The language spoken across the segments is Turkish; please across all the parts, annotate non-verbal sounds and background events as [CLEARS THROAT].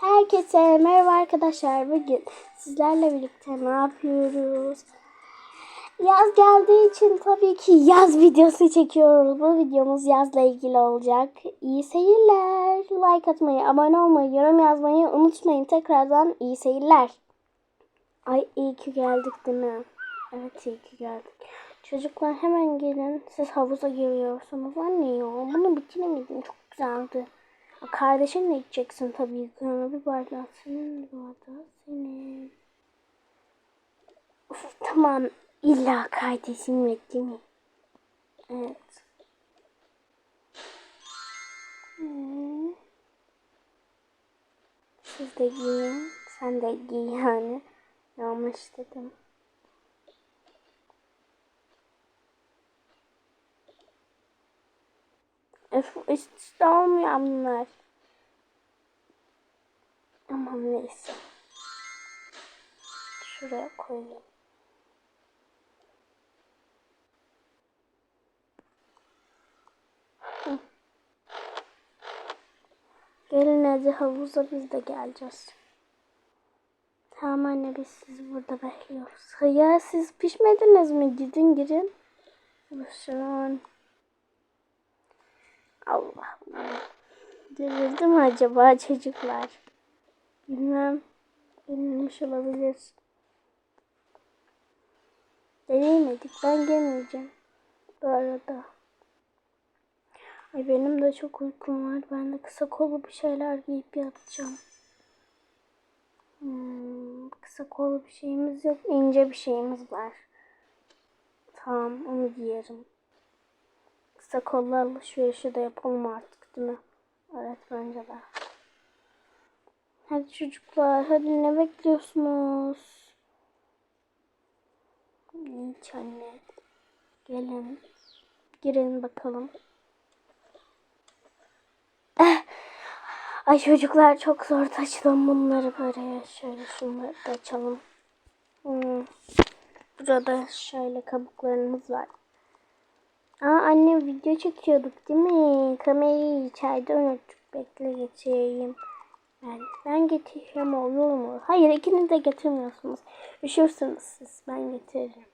Herkese merhaba arkadaşlar. Bugün sizlerle birlikte ne yapıyoruz? Yaz geldiği için tabii ki yaz videosu çekiyoruz. Bu videomuz yazla ilgili olacak. İyi seyirler. Like atmayı, abone olmayı, yorum yazmayı unutmayın. Tekrardan iyi seyirler. Ay iyi ki geldik değil mi? Evet iyi ki geldik. Çocuklar hemen gelin. Siz havuza giriyorsunuz. Anne ya bunu bitiremedim. Çok güzeldi. Kardeşinle içeceksin tabii ki. Bir bardak senin, bir bardak senin. Uf, tamam. İlla kardeşimle değil mi? Evet. Hmm. Siz de giyin. Sen de giy yani. Yanlış dedim. Üst üste olmuyor bunlar. Aman neyse. Şuraya koyayım. Gelin hadi havuza biz de geleceğiz. Tamam anne biz sizi burada bekliyoruz. Ya siz pişmediniz mi? Gidin girin. Şu an Allah Allah. Delirdi mi acaba çocuklar? Bilmem. Delirmiş olabilir. Deneyemedik. Ben gelmeyeceğim. Bu arada. Ay benim de çok uykum var. Ben de kısa kolu bir şeyler giyip yatacağım. Hmm, kısa kolu bir şeyimiz yok. ince bir şeyimiz var. Tamam onu giyerim. Kısa kollu alışverişi de yapalım artık değil mi? Evet bence de. Hadi çocuklar hadi ne bekliyorsunuz? Hiç anne. Gelin. Girin bakalım. Eh. Ay çocuklar çok zor taşıdım bunları böyle. Şöyle şunları da açalım. Hmm. Burada şöyle kabuklarımız var. Aa anne video çekiyorduk değil mi? Kamerayı içeride unuttuk. Bekle getireyim. Ben, ben getireceğim olur mu? Hayır ikiniz de getirmiyorsunuz. Üşürsünüz siz. Ben getiririm.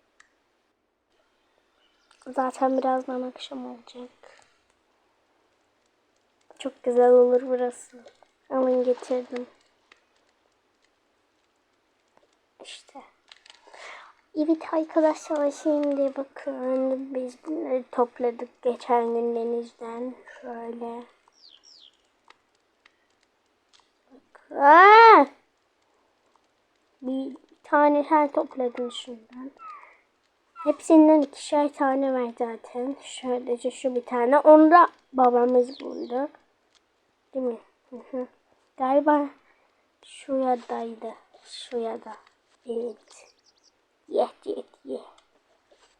Zaten birazdan akşam olacak. Çok güzel olur burası. Alın getirdim. İşte. Evet arkadaşlar şimdi bakın biz bunları topladık geçen gün denizden. Şöyle. Bak. Aa! Bir tane her topladım şundan. Hepsinden ikişer tane var zaten. Şöylece şu bir tane. Onu da babamız buldu. Değil mi? Hı hı. Galiba şuradaydı. Şurada. Evet. Yes, yes, yes.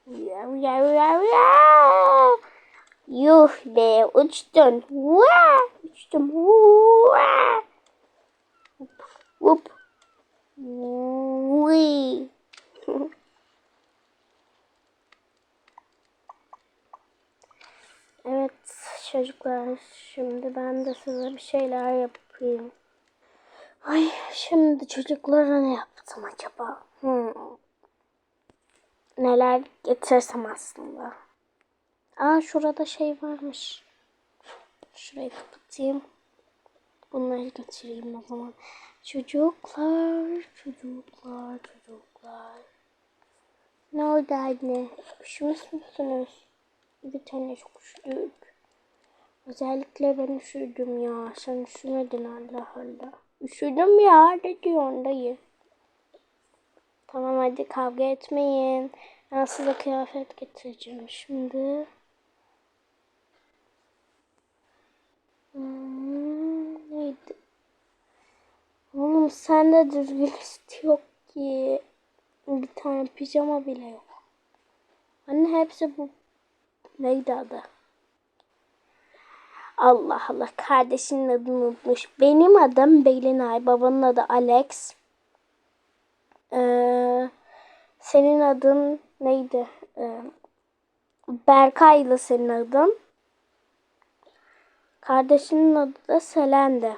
Ya, ya, ya, ya. Yuh be uçtun. Vaa, uçtum. Vaa. Hop, hop. Vii. evet çocuklar şimdi ben de size bir şeyler yapayım. Ay şimdi çocuklara ne yaptım acaba? Hmm neler getirsem aslında. Aa şurada şey varmış. Şurayı kapatayım. Bunları getireyim o zaman. Çocuklar, çocuklar, çocuklar. Ne oldu anne? Üşümüş müsünüz? Bir tane çok. Özellikle ben üşüdüm ya. Sen üşümedin Allah Allah. Üşüdüm ya. Ne diyorsun dayı? Tamam hadi kavga etmeyin. Ben size kıyafet getireceğim şimdi. Hmm, neydi? Oğlum sende düzgün [LAUGHS] üstü yok ki. Bir tane pijama bile yok. Anne hepsi bu. Neydi adı? Allah Allah kardeşinin adını unutmuş. Benim adım Belinay. Babanın adı Alex. Ee, senin adın neydi? Ee, Berkay'la senin adın. Kardeşinin adı da Selen'di.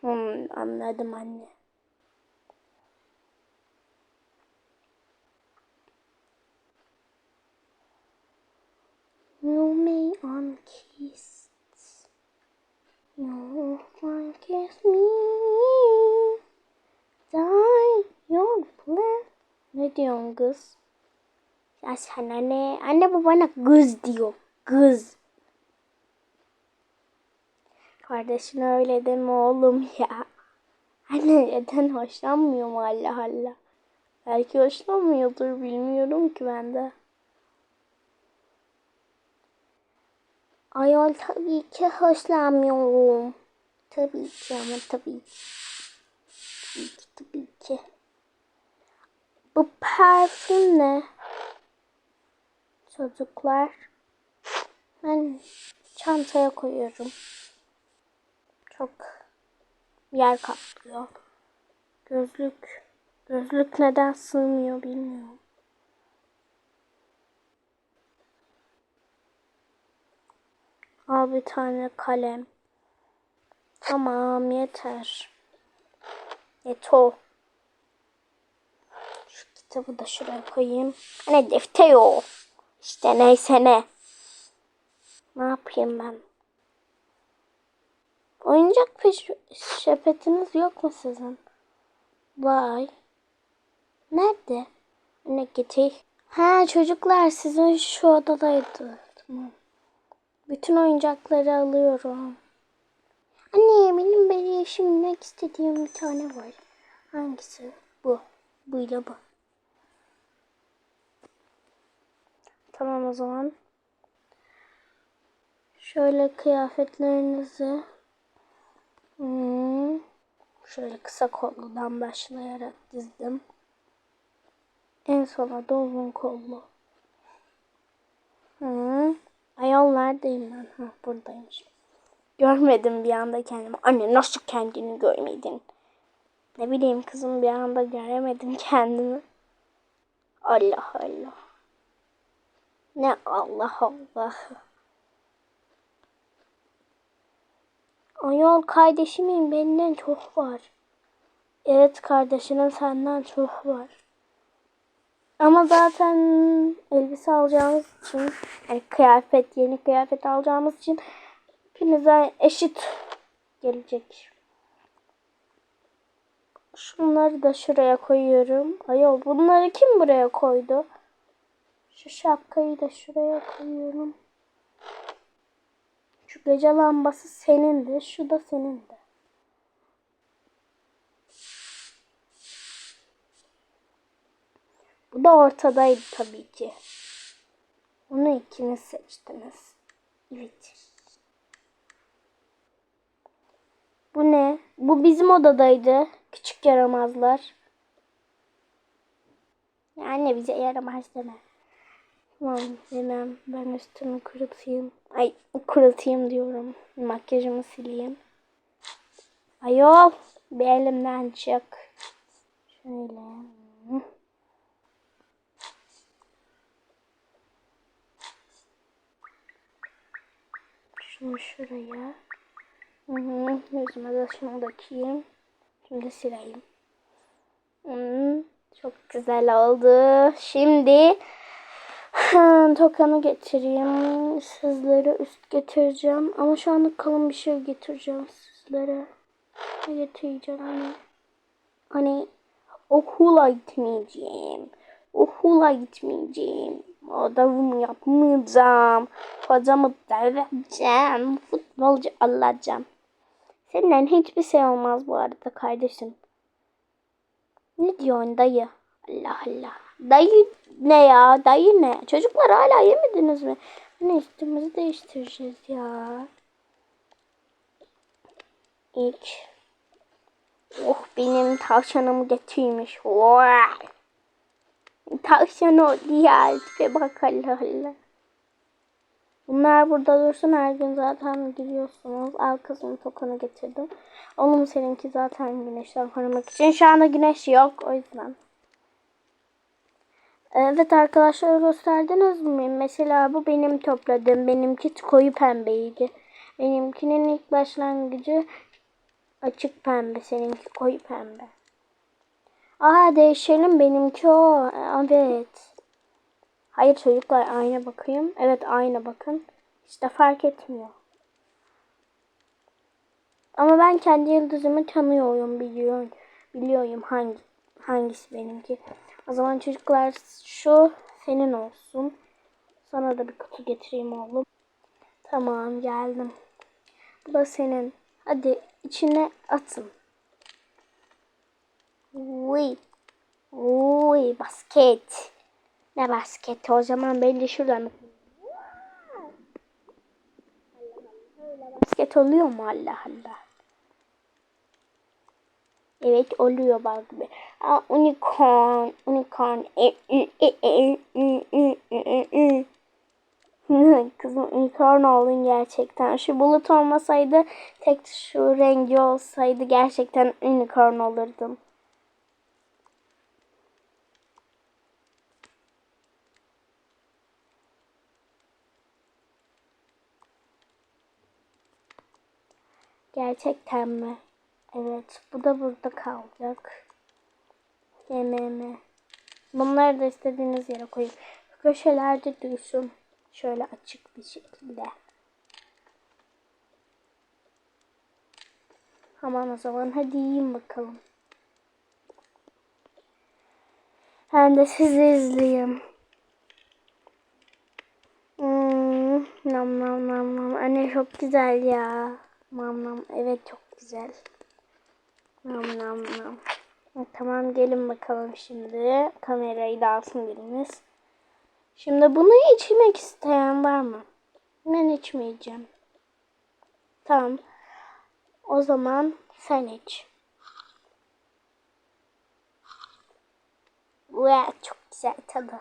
Hmm, anladım anne. You may unkiss. You can kiss me. Die your plan. Ne diyorsun kız? Ya ne? Anne bu bana kız diyor. Kız. Kardeşin öyle deme oğlum ya. Anne neden hoşlanmıyor mu Allah Allah? Belki hoşlanmıyordur bilmiyorum ki ben de. Ayol tabii ki hoşlanmıyorum. Tabii ki ama tabii. Tabii ki, tabii ki. Bu parfüm ne? Çocuklar. Ben çantaya koyuyorum. Çok yer kaplıyor. Gözlük. Gözlük neden sığmıyor bilmiyorum. Al bir tane kalem. Tamam yeter. Yeto. Şu kitabı da şuraya koyayım. Ne defter o. İşte neyse ne. Ne yapayım ben? Oyuncak peş sepetiniz yok mu sizin? Vay. Nerede? Ne getir? Ha çocuklar sizin şu odadaydı. Tamam. Bütün oyuncakları alıyorum. Anne benim böyle şimdilik istediğim bir tane var. Hangisi? Bu. Buyla bu. Tamam o zaman. Şöyle kıyafetlerinizi hmm, şöyle kısa kolludan başlayarak dizdim. En sona da uzun kollu. Hı. Ayol neredeyim ben? Ha buradaymış. Görmedim bir anda kendimi. Anne nasıl kendini görmedin? Ne bileyim kızım bir anda göremedim kendimi. Allah Allah. Ne Allah Allah. Ayol kardeşimin benden çok var. Evet kardeşinin senden çok var. Ama zaten elbise alacağımız için, yani kıyafet, yeni kıyafet alacağımız için hepinize eşit gelecek. Şunları da şuraya koyuyorum. Ayol bunları kim buraya koydu? Şu şapkayı da şuraya koyuyorum. Şu gece lambası senindi. Şu da senindi. Bu da ortadaydı tabii ki. Onu ikiniz seçtiniz. Evet. Bu ne? Bu bizim odadaydı. Küçük yaramazlar. Anne bize yaramaz deme. Tamam demem. Ben üstümü kurutayım. Ay kurutayım diyorum. Makyajımı sileyim. Ayol bir elimden çık. Şöyle. Şunu şuraya. Hı hı. Yüzüme de şunu dökeyim. Şimdi sileyim. Hmm, çok güzel oldu. Şimdi tokanı getireyim. Sizlere üst getireceğim. Ama şu anda kalın bir şey getireceğim sizlere. Getireceğim hani? Hani okula gitmeyeceğim. Okula gitmeyeceğim. Odamı yapmayacağım. Hocamı döveceğim. Futbolcu olacağım. Senden hiçbir şey olmaz bu arada kardeşim. Ne diyorsun dayı? Allah Allah. Dayı ne ya? Dayı ne? Çocuklar hala yemediniz mi? Ne üstümüzü değiştireceğiz ya. İlk. Oh benim tavşanımı getirmiş. Vay. Tavşan oldu ya. Tipe bak Allah Allah. Bunlar burada dursun her gün zaten gidiyorsunuz. Al kızım tokanı getirdim. Oğlum seninki zaten güneşten korumak için. Şu anda güneş yok o yüzden. Evet arkadaşlar gösterdiniz mi? Mesela bu benim topladığım. Benimki koyu pembeydi. Benimkinin ilk başlangıcı Açık pembe seninki koyu pembe. Aa değişelim benimki o. Evet. Hayır çocuklar ayna bakayım. Evet ayna bakın. İşte fark etmiyor. Ama ben kendi yıldızımı tanıyorum biliyorum. Biliyorum hangi hangisi benimki. O zaman çocuklar şu senin olsun. Sana da bir kutu getireyim oğlum. Tamam geldim. Bu da senin. Hadi içine atın. Uy. Uy basket. Ne basketi o zaman ben de şuradan basket oluyor mu Allah Allah. Evet oluyor bak gibi. Aa, unicorn, unicorn. Kızım unicorn oldun gerçekten. Şu bulut olmasaydı tek şu rengi olsaydı gerçekten unicorn olurdum. Gerçekten mi? Evet. Bu da burada kalacak. Yemeğime. Bunları da istediğiniz yere koyun. Köşelerde dursun. Şöyle açık bir şekilde. Aman o zaman hadi yiyin bakalım. Ben de sizi izleyeyim. Hmm, nam nam nam nam. Anne çok güzel ya. Nam nam. Evet çok güzel. Nam nam nam. Tamam gelin bakalım şimdi. Kamerayı da alsın biriniz. Şimdi bunu içmek isteyen var mı? Ben içmeyeceğim. Tamam. O zaman sen iç. Ve çok güzel tadı.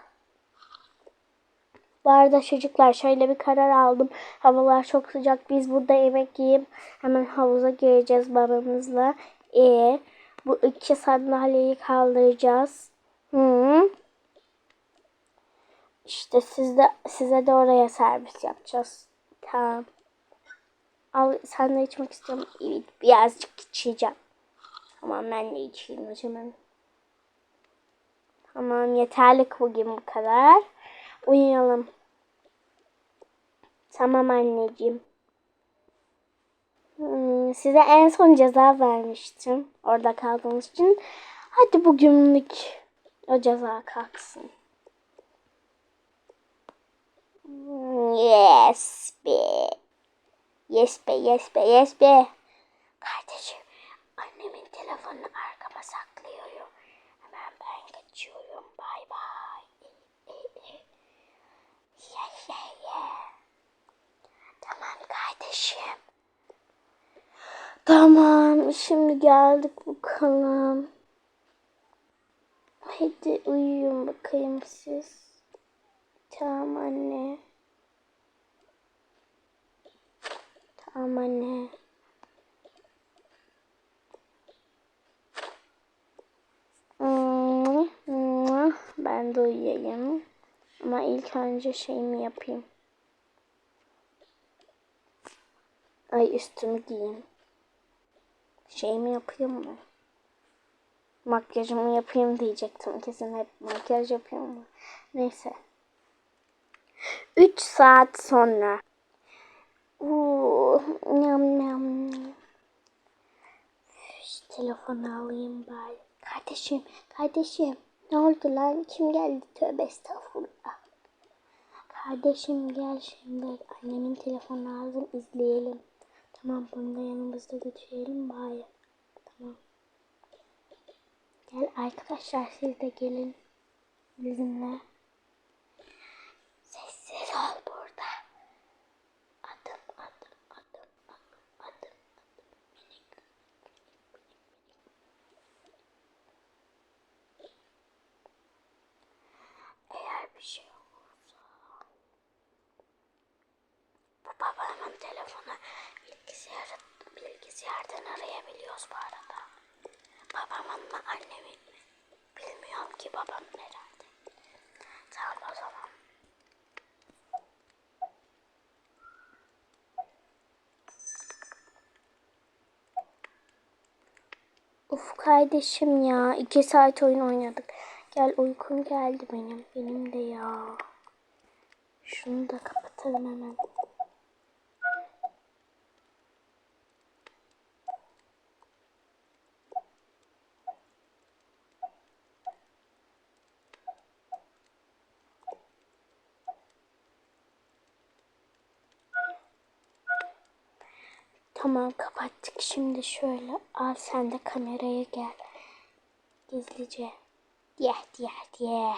Bu arada çocuklar şöyle bir karar aldım. Havalar çok sıcak. Biz burada yemek yiyip hemen havuza gireceğiz babamızla. E bu iki sandalyeyi kaldıracağız. Hı. İşte siz de, size de oraya servis yapacağız. Tamam. Al sen de içmek istiyorum. Evet birazcık içeceğim. Tamam ben de içeyim o zaman. Tamam yeterli bugün bu kadar. Uyuyalım. Tamam anneciğim. Size en son ceza vermiştim. Orada kaldığınız için. Hadi bugünlük o ceza kalksın. Yes be. Yes be, yes be, yes be. Kardeşim, annemin telefonunu arkama saklıyorum. Hemen ben kaçıyorum. Bay bay. [LAUGHS] Yeah, yeah, yeah. Tamam kardeşim. Tamam, şimdi geldik bakalım. Hadi uyuyun bakayım siz. Tamam anne. Tamam anne. Ben de uyuyayım. Ama ilk önce şeyimi yapayım. Ay üstümü giyeyim. Şeyimi yapayım mı? Makyajımı yapayım diyecektim. Kesin hep makyaj yapıyorum mu? Neyse. 3 saat sonra. Uuu, nyam nyam. Şu telefonu alayım bari. Kardeşim, kardeşim. Ne oldu lan? Kim geldi? Tövbe estağfurullah. Kardeşim gel şimdi. Annemin telefonunu aldım izleyelim. Tamam bunu da yanımızda götürelim bari. Tamam. Gel arkadaşlar siz de gelin. Bizimle. Sessiz ol burada. Adım adım adım adım adım adım. Minik. Eğer bir şey olursa bu babamın telefonu bilgisayar, bilgisayardan arayabiliyoruz bu arada. Babamın mı annemin mi? Bilmiyorum ki babam herhalde. Tamam o zaman. Of kardeşim ya. iki saat oyun oynadık. Gel uykum geldi benim. Benim de ya. Şunu da kapatalım hemen. Tamam kapattık. Şimdi şöyle al sen de kameraya gel. Gizlice. Diyeh diyeh diyeh.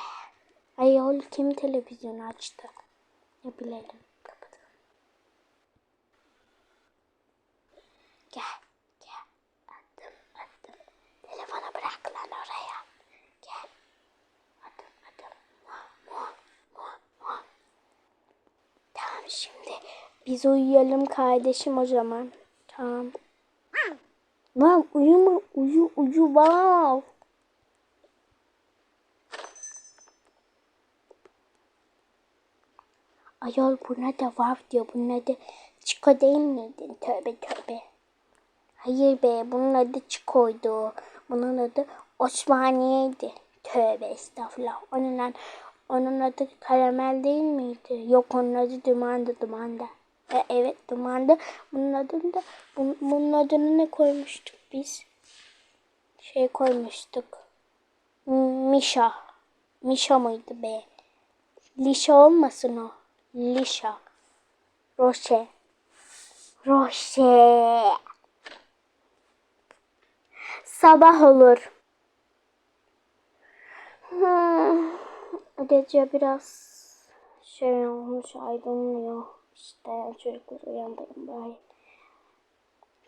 Ayol kim televizyonu açtı? Ne bilelim. Kapatalım. Gel. Gel. Attım attım. Telefonu bırak lan oraya. Gel. Attım attım. Muah, muah, muah, muah. Şimdi biz uyuyalım kardeşim o zaman. Tamam. Wow, uyuma, uyu, uyu, wow. Ayol buna da var diyor. Bunun adı Çiko değil miydi? Tövbe tövbe. Hayır be bunun adı Çiko'ydu. Bunun adı Osmaniye'ydi. Tövbe estağfurullah. Onun, onun adı karamel değil miydi? Yok onun adı dumandı dumanda. E, evet dumandı. Bunun adını da bun- bunun adını ne koymuştuk biz? Şey koymuştuk. Mişa. Mişa mıydı be? Lişa olmasın o. Lişa. Roşe. Roşe. Sabah olur. Hmm. Gece biraz şey olmuş aydınlıyor. İşte çocuklar uyandırın bari.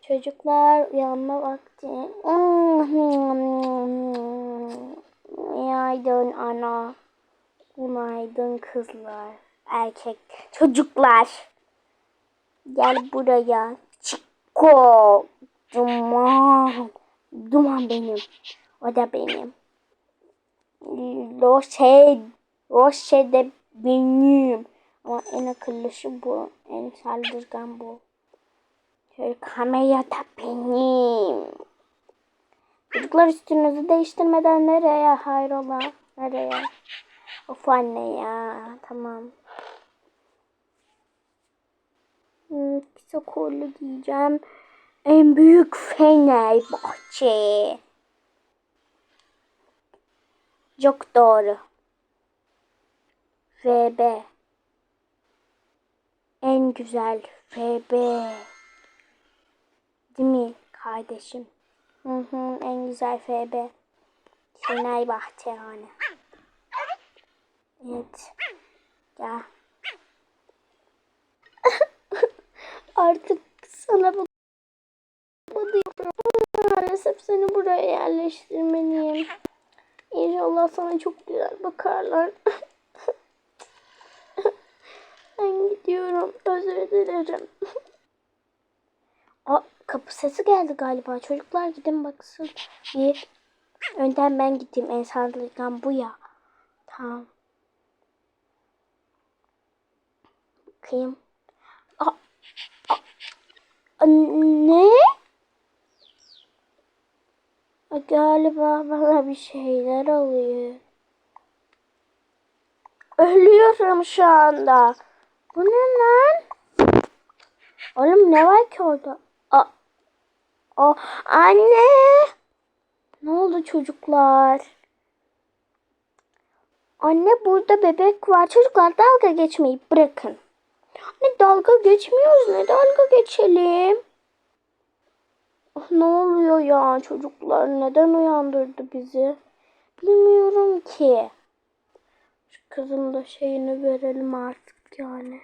Çocuklar uyanma vakti. Günaydın ana. Günaydın kızlar. Erkek. Çocuklar. Gel buraya. Çiko. Duman. Duman benim. O da benim. Roşe. Roşe de benim. Ama en akıllısı bu. En saldırgan bu. Şöyle kamera da benim. Çocuklar üstünüzü değiştirmeden nereye hayrola? Nereye? Of anne ya. Tamam. Hmm, kısa kollu giyeceğim. En büyük Fenerbahçe. Çok doğru. FB. En güzel FB. Değil mi kardeşim? Hı hı, en güzel FB. Fenerbahçe yani. Evet. Ya. [LAUGHS] Artık sana bu. Maalesef seni buraya yerleştirmeliyim. İnşallah sana çok güzel bakarlar. [LAUGHS] ben gidiyorum. Özür dilerim. [LAUGHS] Aa, kapı sesi geldi galiba. Çocuklar gidin baksın. Bir. Önden ben gideyim. En sağlıklı bu ya. Tamam. Bakayım. Aa, aa, ne? Galiba bana bir şeyler oluyor. Ölüyorum şu anda. Bu ne lan? Oğlum ne var ki orada? Aa, aa, anne. Ne oldu çocuklar? Anne burada bebek var. Çocuklar dalga geçmeyi bırakın. Ne dalga geçmiyoruz ne dalga geçelim. Ah, ne oluyor ya çocuklar? Neden uyandırdı bizi? Bilmiyorum ki. Şu kızın da şeyini verelim artık yani.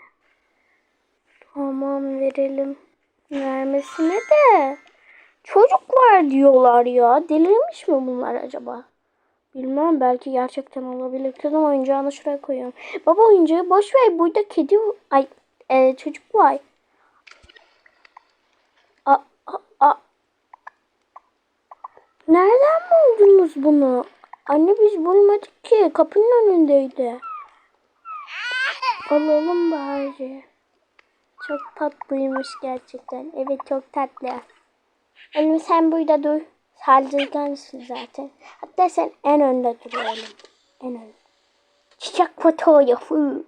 Tamam verelim. Vermesine de. Çocuklar diyorlar ya. Delirmiş mi bunlar acaba? Bilmem belki gerçekten olabilir. Kızım oyuncağını şuraya koyuyorum. Baba oyuncağı boş ver. Burada kedi ay e, çocuk var. A. Nereden buldunuz bunu? Anne biz bulmadık ki. Kapının önündeydi. Alalım bari. Çok tatlıymış gerçekten. Evet çok tatlı. Oğlum sen burada dur. Saldırgansın zaten. Hatta sen en önde dur oğlum. En önde. Çiçek fotoğrafı.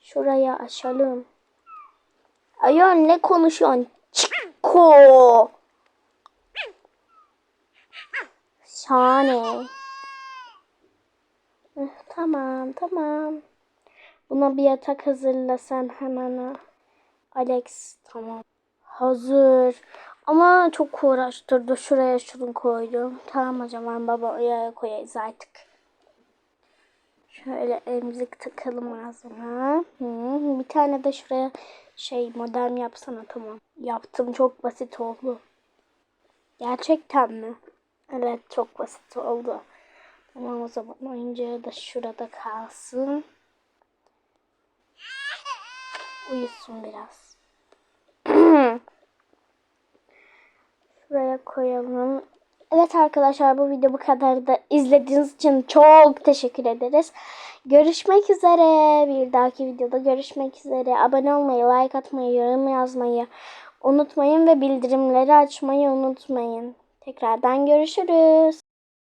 Şuraya açalım. Ayol ne konuşuyorsun? Çiko. Şahane. Tamam tamam. Buna bir yatak hazırlasan hemen. Alex tamam. Hazır. Ama çok uğraştırdı. Şuraya şunu koydum. Tamam o zaman baba oraya koyarız artık. Şöyle emzik takalım ağzına. Hı, bir tane de şuraya şey modem yapsana tamam. Yaptım çok basit oldu. Gerçekten mi? Evet çok basit oldu. Tamam o zaman oyuncağı da şurada kalsın. Uyusun biraz. [CLEARS THROAT] Şuraya koyalım. Evet arkadaşlar bu video bu kadar da izlediğiniz için çok teşekkür ederiz. Görüşmek üzere. Bir dahaki videoda görüşmek üzere. Abone olmayı, like atmayı, yorum yazmayı unutmayın ve bildirimleri açmayı unutmayın. Tekrardan görüşürüz.